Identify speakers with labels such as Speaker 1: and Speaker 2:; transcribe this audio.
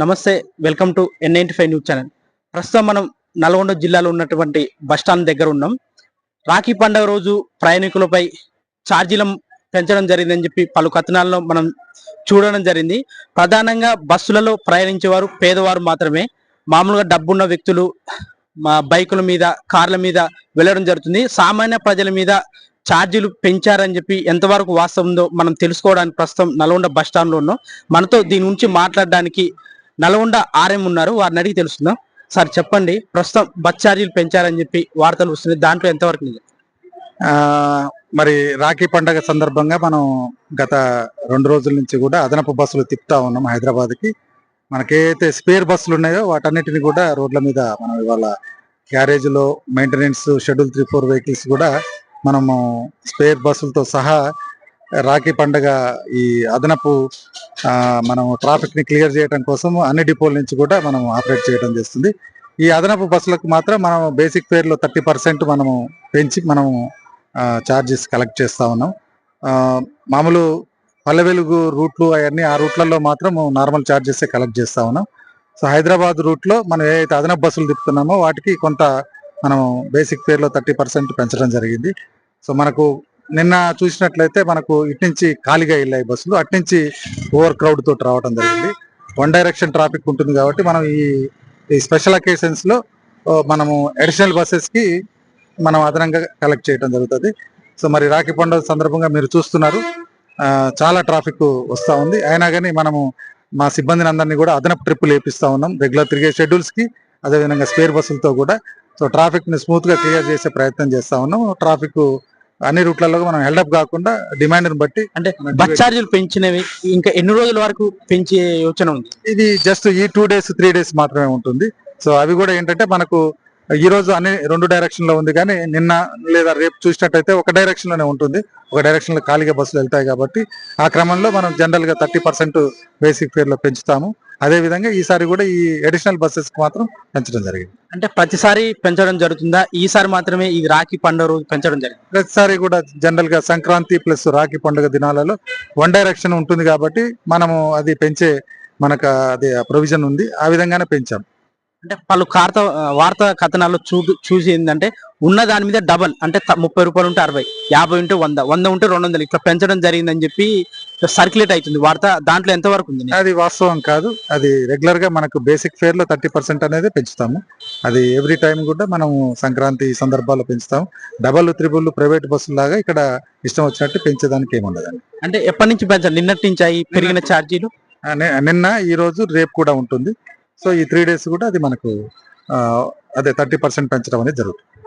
Speaker 1: నమస్తే welcome to N ninety five news channel. ప్రస్తుతం మనం నల్గొండ జిల్లాలో ఉన్నటువంటి బస్ స్టాండ్ దగ్గర ఉన్నాం. రాఖీ పండుగ రోజు ప్రయాణికులపై ఛార్జీలను పెంచడం జరిగిందని చెప్పి పలు కథనాల్లో మనం చూడడం జరిగింది. ప్రధానంగా బస్సులలో ప్రయాణించేవారు పేదవారు మాత్రమే. మామూలుగా డబ్బున్న వ్యక్తులు మా బైకుల మీద కార్ల మీద వెళ్ళడం జరుగుతుంది. సామాన్య ప్రజల మీద ఛార్జీలు పెంచారని చెప్పి ఎంతవరకు వాస్తవం ఉందో మనం తెలుసుకోవడానికి ప్రస్తుతం నల్గొండ బస్ స్టాండ్లో ఉన్నాం. మనతో దీని గురించి మాట్లాడడానికి నల్గొండ ఆర్ఎం ఉన్నారు. వారిని అడిగి తెలుస్తుందాం సార్ చెప్పండి. ప్రస్తుతం బస్ ఛార్జీలు పెంచారని చెప్పి వార్తలు వస్తున్నాయి. దాంట్లో ఎంతవరకు నిజం?
Speaker 2: ఆ, మరి రాఖీ పండగ సందర్భంగా మనం గత రెండు రోజుల నుంచి కూడా అదనపు బస్సులు తిప్పుతా ఉన్నాం హైదరాబాద్కి మనకేదైతే స్పేర్ బస్సులు ఉన్నాయో వాటన్నిటిని కూడా రోడ్ల మీద మనం ఇవాళ గ్యారేజ్లో maintenance schedule three four vehicles కూడా మనము స్పేర్ బస్సులతో సహా రాఖీ పండగ ఈ అదనపు మనం ట్రాఫిక్ని క్లియర్ చేయడం కోసం అన్ని డిపోల నుంచి కూడా మనం ఆపరేట్ చేయడం చేస్తుంది. ఈ అదనపు బస్సులకు మాత్రం మనం బేసిక్ ఫేర్లో థర్టీ పర్సెంట్ మనము పెంచి మనము ఛార్జెస్ కలెక్ట్ చేస్తా ఉన్నాం. మామూలు పల్లె వెలుగు రూట్లు అవన్నీ ఆ రూట్లలో మాత్రం నార్మల్ ఛార్జెస్ కలెక్ట్ చేస్తా ఉన్నాం. సో హైదరాబాద్ రూట్లో మనం ఏదైతే అదనపు బస్సులు తిప్పుతున్నామో వాటికి కొంత మనం బేసిక్ ఫేర్లో థర్టీ పర్సెంట్ పెంచడం జరిగింది. సో మనకు నిన్న చూసినట్లయితే మనకు ఇటు నుంచి ఖాళీగా వెళ్ళాయి బస్సులు. అటు నుంచి ఓవర్ క్రౌడ్ తోటి రావడం జరిగింది. వన్ డైరెక్షన్ ట్రాఫిక్ ఉంటుంది కాబట్టి మనం ఈ ఈ స్పెషల్ అకేషన్స్లో మనము అడిషనల్ బస్సెస్కి మనం అదనంగా కలెక్ట్ చేయడం జరుగుతుంది. సో మరి రాఖీ పండుగ సందర్భంగా మీరు చూస్తున్నారు. చాలా ట్రాఫిక్ వస్తూ ఉంది. అయినా కానీ మనము మా సిబ్బందిని అందరినీ కూడా అదనపు ట్రిప్పులు వేపిస్తా ఉన్నాం. రెగ్యులర్ తిరిగే షెడ్యూల్స్కి అదేవిధంగా స్పేర్ బస్సులతో కూడా. సో ట్రాఫిక్ని స్మూత్గా క్లియర్ చేసే ప్రయత్నం చేస్తా ఉన్నాం. ట్రాఫిక్ అన్ని రూట్లలో మనం హెల్డప్ కాకుండా డిమాండ్ బట్టి
Speaker 1: అంటే బస్ ఛార్జీలు పెంచినవి ఇంకా ఎన్ని రోజుల వరకు పెంచే యోచన ఉంది?
Speaker 2: ఇది జస్ట్ ఈ టూ డేస్ త్రీ డేస్ మాత్రమే ఉంటుంది. సో అవి కూడా ఏంటంటే మనకు ఈ రోజు అన్ని రెండు డైరెక్షన్లో ఉంది కానీ నిన్న లేదా రేపు చూసినట్టయితే ఒక డైరెక్షన్లోనే ఉంటుంది. ఒక డైరెక్షన్లో ఖాళీగా బస్సులు వెళ్తాయి కాబట్టి ఆ క్రమంలో మనం జనరల్గా థర్టీ పర్సెంట్ బేసిక్ ఫేర్లో పెంచుతాము. అదే విధంగా ఈసారి కూడా ఈ అడిషనల్ బస్సెస్ మాత్రం పెంచడం జరిగింది.
Speaker 1: అంటే ప్రతిసారి పెంచడం జరుగుతుందా? ఈసారి మాత్రమే ఈ రాఖీ పండుగ రోజు పెంచడం జరిగింది.
Speaker 2: ప్రతిసారి కూడా జనరల్గా సంక్రాంతి ప్లస్ రాఖీ పండుగ దినాలలో వన్ డైరెక్షన్ ఉంటుంది కాబట్టి మనము అది పెంచే మనకు అది ప్రొవిజన్ ఉంది. ఆ విధంగానే పెంచాం.
Speaker 1: అంటే పలు వార్త వార్తా కథనాల్లో చూ చూసి ఏంటంటే ఉన్న దాని మీద డబల్ అంటే ముప్పై రూపాయలు ఉంటే అరవై యాభై ఉంటే వంద వంద ఉంటే రెండు వందలు ఇట్లా పెంచడం జరిగిందని చెప్పి సర్క్యులేట్ అవుతుంది వార్త దాంట్లో ఎంత వరకు ఉంది?
Speaker 2: అది వాస్తవం కాదు. అది రెగ్యులర్గా మనకు బేసిక్ ఫేర్లో థర్టీ పర్సెంట్ అనేది పెంచుతాము. అది ఎవ్రీ టైం కూడా మనం సంక్రాంతి సందర్భాల్లో పెంచుతాము. డబల్ త్రిబుల్ ప్రైవేట్ బస్సులు లాగా ఇక్కడ ఇష్టం వచ్చినట్టు పెంచేదానికి ఏమి ఉండదండి.
Speaker 1: అంటే ఎప్పటి నుంచి పెంచాలి? నిన్నటి నుంచి అయి పెరిగిన ఛార్జీలు
Speaker 2: నిన్న ఈ రోజు రేపు కూడా ఉంటుంది. సో ఈ త్రీ డేస్ కూడా అది మనకు ఆ, అదే థర్టీ పర్సెంట్ పెంచడం అనేది జరుగుతుంది.